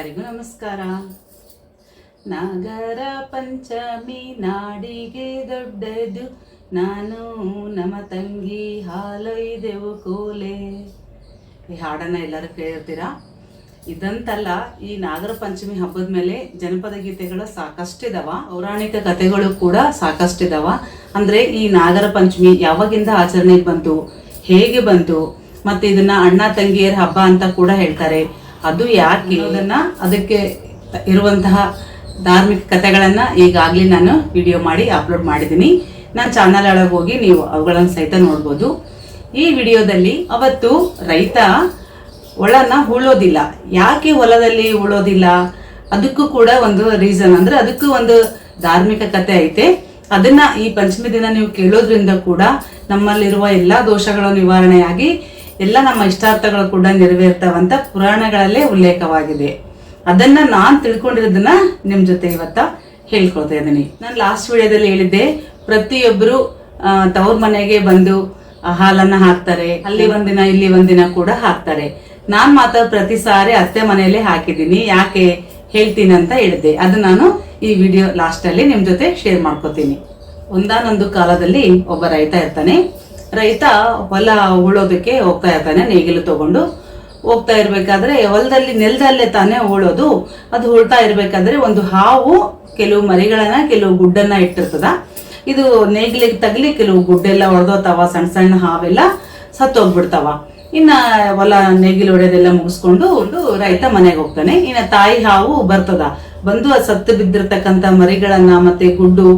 ಎಲ್ಲರಿಗೂ ನಮಸ್ಕಾರ. ನಾಗರ ಪಂಚಮಿ ನಾಡಿಗೆ ದೊಡ್ಡದು. ನಾನು ನಮ್ಮ ತಂಗಿ ಹಾಲೊಯ್ದೆವು ಕೋಲೆ. ಈ ಹಾಡನ್ನ ಎಲ್ಲರೂ ಕೇಳಿರ್ತೀರಾ ಇದಂತಲ್ಲ, ಈ ನಾಗರ ಪಂಚಮಿ ಹಬ್ಬದ ಮೇಲೆ ಜನಪದ ಗೀತೆಗಳು ಸಾಕಷ್ಟಿದಾವ. ಪೌರಾಣಿಕ ಕಥೆಗಳು ಕೂಡ ಸಾಕಷ್ಟಿದಾವ. ಅಂದ್ರೆ ಈ ನಾಗರ ಪಂಚಮಿ ಯಾವಾಗಿಂದ ಆಚರಣೆಗೆ ಬಂತು, ಹೇಗೆ ಬಂತು, ಮತ್ತೆ ಇದನ್ನ ಅಣ್ಣ ತಂಗಿಯರ ಹಬ್ಬ ಅಂತ ಕೂಡ ಹೇಳ್ತಾರೆ. ಅದು ಯಾಕೆ ಅನ್ನೋದನ್ನ ಅದಕ್ಕೆ ಇರುವಂತಹ ಧಾರ್ಮಿಕ ಕಥೆಗಳನ್ನ ಈಗಾಗಲೇ ನಾನು ವಿಡಿಯೋ ಮಾಡಿ ಅಪ್ಲೋಡ್ ಮಾಡಿದ್ದೀನಿ. ನನ್ನ ಚಾನಲ್ ಒಳಗೆ ಹೋಗಿ ನೀವು ಅವುಗಳನ್ನು ಸಹಿತ ನೋಡ್ಬೋದು. ಈ ವಿಡಿಯೋದಲ್ಲಿ ಅವತ್ತು ರೈತ ಒಳನ ಉಳೋದಿಲ್ಲ. ಯಾಕೆ ಹೊಲದಲ್ಲಿ ಉಳೋದಿಲ್ಲ? ಅದಕ್ಕೂ ಕೂಡ ಒಂದು ರೀಸನ್ ಅಂದ್ರೆ ಅದಕ್ಕೂ ಒಂದು ಧಾರ್ಮಿಕ ಕತೆ ಐತೆ. ಅದನ್ನ ಈ ಪಂಚಮಿ ದಿನ ನೀವು ಕೇಳೋದ್ರಿಂದ ಕೂಡ ನಮ್ಮಲ್ಲಿರುವ ಎಲ್ಲಾ ದೋಷಗಳು ನಿವಾರಣೆಯಾಗಿ ಎಲ್ಲ ನಮ್ಮ ಇಷ್ಟಾರ್ಥಗಳು ಕೂಡ ನೆರವೇರ್ತಾವಂತ ಪುರಾಣಗಳಲ್ಲೇ ಉಲ್ಲೇಖವಾಗಿದೆ. ಅದನ್ನ ನಾನು ತಿಳ್ಕೊಂಡಿರೋದನ್ನ ನಿಮ್ಮ ಜೊತೆ ಇವತ್ತ ಹೇಳ್ಕೊಳ್ತಾ ಇದ್ದೀನಿ. ನಾನು ಲಾಸ್ಟ್ ವಿಡಿಯೋದಲ್ಲಿ ಹೇಳಿದ್ದೆ ಪ್ರತಿಯೊಬ್ಬರು ತವ್ರ ಮನೆಗೆ ಬಂದು ಹಾಲನ್ನು ಹಾಕ್ತಾರೆ, ಅಲ್ಲಿ ಒಂದಿನ ಇಲ್ಲಿ ಒಂದಿನ ಕೂಡ ಹಾಕ್ತಾರೆ. ನಾನು ಮಾತ್ರ ಪ್ರತಿ ಸಾರಿ ಅತ್ತೆ ಮನೆಯಲ್ಲೇ ಹಾಕಿದ್ದೀನಿ, ಯಾಕೆ ಹೇಳ್ತೀನಿ ಅಂತ ಹೇಳಿದ್ದೆ. ಅದು ನಾನು ಈ ವಿಡಿಯೋ ಲಾಸ್ಟ್ ಅಲ್ಲಿ ನಿಮ್ ಜೊತೆ ಶೇರ್ ಮಾಡ್ಕೋತೀನಿ. ಒಂದಾನೊಂದು ಕಾಲದಲ್ಲಿ ಒಬ್ಬ ರೈತ ಇರ್ತಾನೆ. ರೈತ ಹೊಲ ಉಳೋದಕ್ಕೆ ಹೋಗ್ತಾ ಇರ್ತಾನೆ, ನೇಗಿಲು ತಗೊಂಡು ಹೋಗ್ತಾ ಇರಬೇಕಾದ್ರೆ ಹೊಲದಲ್ಲಿ ನೆಲದಲ್ಲೇ ತಾನೇ ಉಳೋದು. ಅದು ಉಳ್ತಾ ಇರಬೇಕಾದ್ರೆ ಒಂದು ಹಾವು ಕೆಲವು ಮರಿಗಳನ್ನ, ಕೆಲವು ಗುಡ್ಡನ್ನ ಇಟ್ಟಿರ್ತದ. ಇದು ನೇಗಿಲಿಗೆ ತಗಲಿ ಕೆಲವು ಗುಡ್ಡೆಲ್ಲ ಹೊಡೆದೋತಾವ ಸಣ್ಣ ಸಣ್ಣ ಹಾವೆಲ್ಲ ಸತ್ತೋಗ್ಬಿಡ್ತಾವ. ಇನ್ನ ಹೊಲ ನೇಗಿಲು ಹೊಡೆಯೋದೆಲ್ಲ ಮುಗಿಸ್ಕೊಂಡು ರೈತ ಮನೆಗೆ ಹೋಗ್ತಾನೆ. ಇನ್ನ ತಾಯಿ ಹಾವು ಬರ್ತದ. ಬಂದು ಆ ಸತ್ತು ಬಿದ್ದಿರ್ತಕ್ಕಂಥ ಮರಿಗಳನ್ನ ಮತ್ತೆ ಗುಡ್ಡು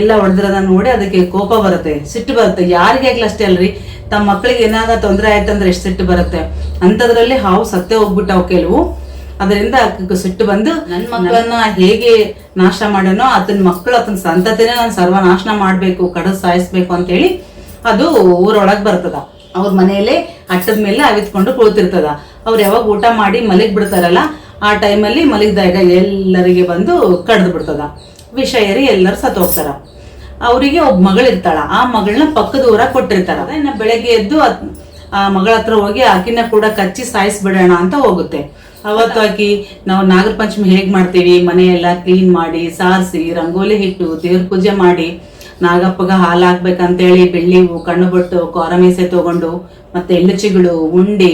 ಎಲ್ಲ ಹೊಡೆದಿರೋದನ್ನ ನೋಡಿ ಅದಕ್ಕೆ ಕೋಪ ಬರುತ್ತೆ ಸಿಟ್ಟು ಬರುತ್ತೆ. ಯಾರಿಗೆ ಆಗ್ಲಿ ಅಷ್ಟೇ ಅಲ್ರಿ. ತಮ್ಮ ಮಕ್ಕಳಿಗೆ ಏನಾಗ ತೊಂದರೆ ಆಯ್ತಂದ್ರೆ ಎಷ್ಟು ಸಿಟ್ಟು ಬರುತ್ತೆ. ಅಂಥದ್ರಲ್ಲಿ ಹಾವು ಸತ್ತೇ ಹೋಗ್ಬಿಟ್ಟಾವ್ ಕೆಲವು. ಅದರಿಂದ ಸಿಟ್ಟು ಬಂದು ನನ್ನ ಮಕ್ಕಳನ್ನ ಹೇಗೆ ನಾಶ ಮಾಡೋನೋ ಅದನ್ನ ಮಕ್ಕಳು ಆತನ ಸಂತತಿನೇ ನಾನು ಸರ್ವನಾಶನ ಮಾಡ್ಬೇಕು ಕಡದ್ ಸಾಯಿಸ್ಬೇಕು ಅಂತೇಳಿ ಅದು ಊರೊಳಗೆ ಬರ್ತದ. ಅವ್ರ ಮನೆಯಲ್ಲೇ ಅಟ್ಟದ ಮೇಲೆ ಅವಿತ್ಕೊಂಡು ಕುಳಿತಿರ್ತದ ಅವ್ರು ಯಾವಾಗ ಊಟ ಮಾಡಿ ಮಲಗ್ ಬಿಡ್ತಾರಲ್ಲ ಆ ಟೈಮಲ್ಲಿ ಮಲಗಿದಾಗ ಎಲ್ಲರಿಗೆ ಬಂದು ಕಡ್ದು ಬಿಡ್ತದ. ವಿಷ ಏರಿ ಎಲ್ಲರೂ ಸತ್ತೋಗ್ತಾರ ಅವರಿಗೆ ಒಬ್ಬ ಮಗಳಿರ್ತಾಳ. ಆ ಮಗಳನ್ನ ಪಕ್ಕದ ಊರಾಗ ಕೊಟ್ಟಿರ್ತಾರ. ಇನ್ನ ಬೆಳಗ್ಗೆ ಎದ್ದು ಆ ಮಗಳ ಹತ್ರ ಹೋಗಿ ಆಕಿನ ಕೂಡ ಕಚ್ಚಿ ಸಾಯಿಸ್ಬಿಡೋಣ ಅಂತ ಹೋಗುತ್ತೆ. ಅವತ್ತು ಆಕಿ, ನಾವು ನಾಗರ ಪಂಚಮಿ ಹೇಗ್ ಮಾಡ್ತೀವಿ? ಮನೆ ಎಲ್ಲ ಕ್ಲೀನ್ ಮಾಡಿ, ಸಾರಿಸಿ, ರಂಗೋಲಿ ಹಿಟ್ಟು, ದೇವ್ರ ಪೂಜೆ ಮಾಡಿ, ನಾಗಪ್ಪಗ ಹಾಲು ಹಾಕ್ಬೇಕಂತೇಳಿ ಬೆಳ್ಳಿ ಕಣ್ಣು ಬೊಟ್ಟು, ಕೊರಮೀಸೆ ತಗೊಂಡು, ಮತ್ತೆ ಎಳ್ಳುಚಿಗಳು ಉಂಡಿ,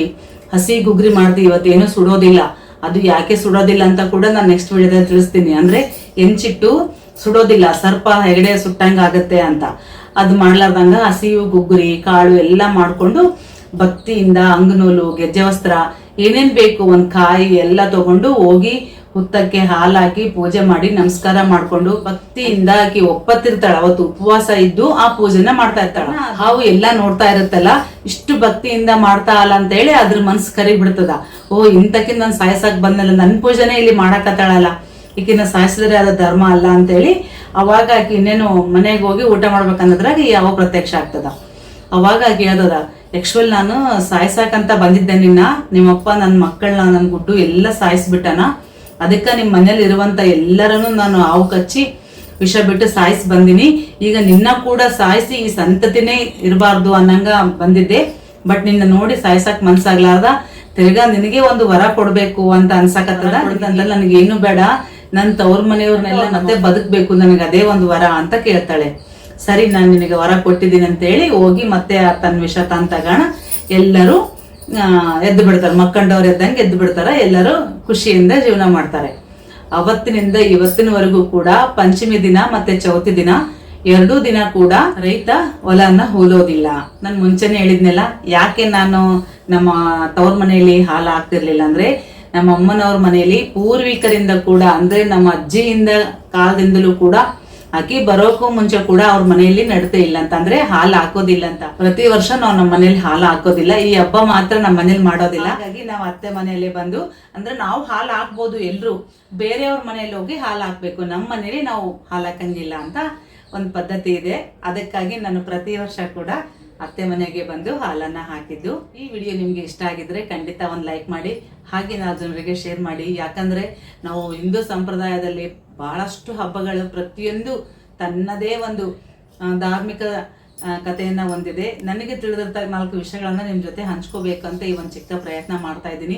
ಹಸಿ ಗುಗ್ರಿ ಮಾಡ್ತೀವಿ. ಇವತ್ತೇನು ಸುಡೋದಿಲ್ಲ. ಅದು ಯಾಕೆ ಸುಡೋದಿಲ್ಲ ಅಂತ ಕೂಡ ನಾನು ನೆಕ್ಸ್ಟ್ ವಿಡಿಯೋದಲ್ಲಿ ತಿಳಿಸ್ತೀನಿ. ಅಂದ್ರೆ ಎಂಚಿಟ್ಟು ಸುಡೋದಿಲ್ಲ. ಸರ್ಪ ಹೆಗಡೆ ಸುಟ್ಟಂಗ ಆಗತ್ತೆ ಅಂತ. ಅದು ಮಾಡ್ಲಾರ್ದಂಗ ಹಸಿವು, ಗುಗ್ಗುರಿ, ಕಾಳು ಎಲ್ಲ ಮಾಡ್ಕೊಂಡು ಭಕ್ತಿಯಿಂದ ಅಂಗನೂಲು ಗೆಜ್ಜೆ ವಸ್ತ್ರ ಏನೇನ್ ಬೇಕು ಒಂದು ಕಾಯಿ ಎಲ್ಲ ತಗೊಂಡು ಹೋಗಿ ಹುತ್ತಕ್ಕೆ ಹಾಲಾಕಿ ಪೂಜೆ ಮಾಡಿ ನಮಸ್ಕಾರ ಮಾಡ್ಕೊಂಡು ಭಕ್ತಿಯಿಂದ ಆಕಿ ಒಪ್ಪತ್ತಿರ್ತಾಳ. ಅವತ್ತು ಉಪವಾಸ ಇದ್ದು ಆ ಪೂಜೆನ ಮಾಡ್ತಾ ಇರ್ತಾಳ. ಹಾವು ಎಲ್ಲ ನೋಡ್ತಾ ಇರುತ್ತಲ್ಲ, ಇಷ್ಟು ಭಕ್ತಿಯಿಂದ ಮಾಡ್ತಾ ಅಲ್ಲ ಅಂತ ಹೇಳಿ ಅದ್ರ ಮನ್ಸ್ ಕರಿ ಬಿಡ್ತದ ಓ ಇಂತಕಿನ್ ನಾನು ಸಾಯಸಕ್ ಬಂದಲ್ಲ ನನ್ನ ಪೂಜೆನೇ ಇಲ್ಲಿ ಮಾಡಕತ್ತಾಳಲ್ಲ ಈಕಿನ ಸಾಯಿಸಿದ್ರೆ ಅದು ಧರ್ಮ ಅಲ್ಲ ಅಂತೇಳಿ ಅವಾಗ ಆಕಿ ಇನ್ನೇನು ಮನೆಗೆ ಹೋಗಿ ಊಟ ಮಾಡ್ಬೇಕನ್ನೋದ್ರಾಗ ಈ ಯಾವ ಪ್ರತ್ಯಕ್ಷ ಆಗ್ತದ. ಅವಾಗ ಆಕಿ ಹೇಳ್ದದ ಯಕ್ಷಲ್ ನಾನು ಸಾಯ್ಸಾಕಂತ ಬಂದಿದ್ದೆ ನಿನ್ನ ನಿಮ್ಮಪ್ಪ ನನ್ನ ಮಕ್ಕಳನ್ನ ನನ್ನ ಗುಡ್ಡು ಎಲ್ಲ ಸಾಯಿಸ್ಬಿಟ್ಟನ ಅದಕ್ಕೆ ನಿಮ್ಮ ಮನೇಲಿ ಇರುವಂತ ಎಲ್ಲರನ್ನು ನಾನು ಹಾವು ಕಚ್ಚಿ ವಿಷ ಬಿಟ್ಟು ಸಾಯಿಸಿ ಬಂದಿನಿ. ಈಗ ನಿನ್ನ ಕೂಡ ಸಾಯಿಸಿ ಈ ಸಂತತಿನೇ ಇರಬಾರ್ದು ಅನ್ನಂಗ ಬಂದಿದ್ದೆ. ಬಟ್ ನಿನ್ನ ನೋಡಿ ಸಾಯಿಸಕ್ ಮನ್ಸಾಗ್ಲಾರ್ದ ತಿರ್ಗಾ ನಿನಗೆ ಒಂದು ವರ ಕೊಡ್ಬೇಕು ಅಂತ ಅನ್ಸಕತ್ತದ. ನನಗೇನು ನನಗೆ ಏನು ಬೇಡ. ನನ್ ತವ್ರ ಮನೆಯವ್ರನ್ನೆಲ್ಲ ಮತ್ತೆ ಬದುಕ್ಬೇಕು, ನನಗೆ ಅದೇ ಒಂದು ವರ ಅಂತ ಕೇಳ್ತಾಳೆ. ಸರಿ, ನಾನು ನಿನಗೆ ವರ ಕೊಟ್ಟಿದ್ದೀನಿ ಅಂತ ಹೇಳಿ ಹೋಗಿ ಮತ್ತೆ ತನ್ನ ವಿಷ ತಾನ್ ತಗೋಣ. ಎಲ್ಲರೂ ಎದ್ದು ಬಿಡ್ತಾರೆ. ಮಕ್ಕಂಡವ್ರು ಎದ್ದಂಗೆ ಎದ್ದು ಬಿಡ್ತಾರ. ಎಲ್ಲರೂ ಖುಷಿಯಿಂದ ಜೀವನ ಮಾಡ್ತಾರೆ. ಅವತ್ತಿನಿಂದ ಇವತ್ತಿನವರೆಗೂ ಕೂಡ ಪಂಚಮಿ ದಿನ ಮತ್ತೆ ಚೌತಿ ದಿನ, ಎರಡೂ ದಿನ ಕೂಡ ರೈತ ಹೊಲನ ಹೋಲೋದಿಲ್ಲ ನಾನು ಮುಂಚೆನೆ ಹೇಳಿದ್ನಲ್ಲ, ಯಾಕೆ ನಾನು ನಮ್ಮ ತವ್ರ ಮನೆಯಲ್ಲಿ ಹಾಲು ಹಾಕ್ತಿರ್ಲಿಲ್ಲ ಅಂದ್ರೆ ನಮ್ಮ ಅಮ್ಮನವ್ರ ಮನೆಯಲ್ಲಿ ಪೂರ್ವಿಕರಿಂದ ಕೂಡ, ಅಂದ್ರೆ ನಮ್ಮ ಅಜ್ಜಿಯಿಂದ ಕಾಲದಿಂದಲೂ ಕೂಡ ಅಕ್ಕಿ ಬರೋಕ್ಕೂ ಮುಂಚೆ ಕೂಡ ಅವ್ರ ಮನೆಯಲ್ಲಿ ನಡತೆ ಇಲ್ಲ ಅಂತ. ಅಂದ್ರೆ ಹಾಲು ಹಾಕೋದಿಲ್ಲ ಅಂತ. ಪ್ರತಿ ವರ್ಷ ನಾವು ನಮ್ಮ ಮನೇಲಿ ಹಾಲು ಹಾಕೋದಿಲ್ಲ. ಈ ಹಬ್ಬ ಮಾತ್ರ ನಮ್ಮ ಮನೇಲಿ ಮಾಡೋದಿಲ್ಲ. ಹಾಗಾಗಿ ನಾವು ಅತ್ತೆ ಮನೆಯಲ್ಲಿ ಬಂದು, ಅಂದ್ರೆ ನಾವು ಹಾಲು ಹಾಕ್ಬೋದು ಎಲ್ರು. ಬೇರೆಯವ್ರ ಮನೆಯಲ್ಲಿ ಹೋಗಿ ಹಾಲು ಹಾಕ್ಬೇಕು. ನಮ್ಮ ಮನೇಲಿ ನಾವು ಹಾಲು ಹಾಕಂಗಿಲ್ಲ ಅಂತ ಒಂದು ಪದ್ಧತಿ ಇದೆ. ಅದಕ್ಕಾಗಿ ನಾನು ಪ್ರತಿ ವರ್ಷ ಕೂಡ ಅತ್ತೆ ಮನೆಗೆ ಬಂದು ಹಾಲನ್ನ ಹಾಕಿದ್ದು. ಈ ವಿಡಿಯೋ ನಿಮಗೆ ಇಷ್ಟ ಆಗಿದ್ರೆ ಖಂಡಿತ ಒಂದು ಲೈಕ್ ಮಾಡಿ, ಹಾಗೆ ನಾವು ಜನರಿಗೆ ಶೇರ್ ಮಾಡಿ. ಯಾಕಂದ್ರೆ ನಾವು ಹಿಂದೂ ಸಂಪ್ರದಾಯದಲ್ಲಿ ಬಹಳಷ್ಟು ಹಬ್ಬಗಳು ಪ್ರತಿಯೊಂದು ತನ್ನದೇ ಒಂದು ಧಾರ್ಮಿಕ ಕಥೆಯನ್ನು ಹೊಂದಿದೆ. ನನಗೆ ತಿಳಿದಂತ ನಾಲ್ಕು ವಿಷಯಗಳನ್ನು ನಿಮ್ಮ ಜೊತೆ ಹಂಚ್ಕೋಬೇಕಂತ ಈ ಒಂದು ಚಿಕ್ಕ ಪ್ರಯತ್ನ ಮಾಡ್ತಾ ಇದ್ದೀನಿ.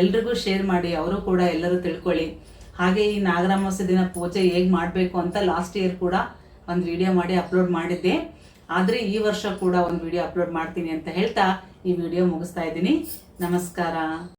ಎಲ್ರಿಗೂ ಶೇರ್ ಮಾಡಿ, ಅವರು ಕೂಡ ಎಲ್ಲರೂ ತಿಳ್ಕೊಳ್ಳಿ. ಹಾಗೆ ಈ ನಾಗರಾಮಾಸ್ಯ ದಿನ ಪೂಜೆ ಹೇಗೆ ಮಾಡಬೇಕು ಅಂತ ಲಾಸ್ಟ್ ಇಯರ್ ಕೂಡ ಒಂದು ವಿಡಿಯೋ ಮಾಡಿ ಅಪ್ಲೋಡ್ ಮಾಡಿದ್ದೆ. ಆದರೆ ಈ ವರ್ಷ ಕೂಡ ಒಂದು ವಿಡಿಯೋ ಅಪ್ಲೋಡ್ ಮಾಡ್ತೀನಿ ಅಂತ ಹೇಳ್ತಾ ಈ ವಿಡಿಯೋ ಮುಗಿಸ್ತಾ ಇದ್ದೀನಿ. ನಮಸ್ಕಾರ.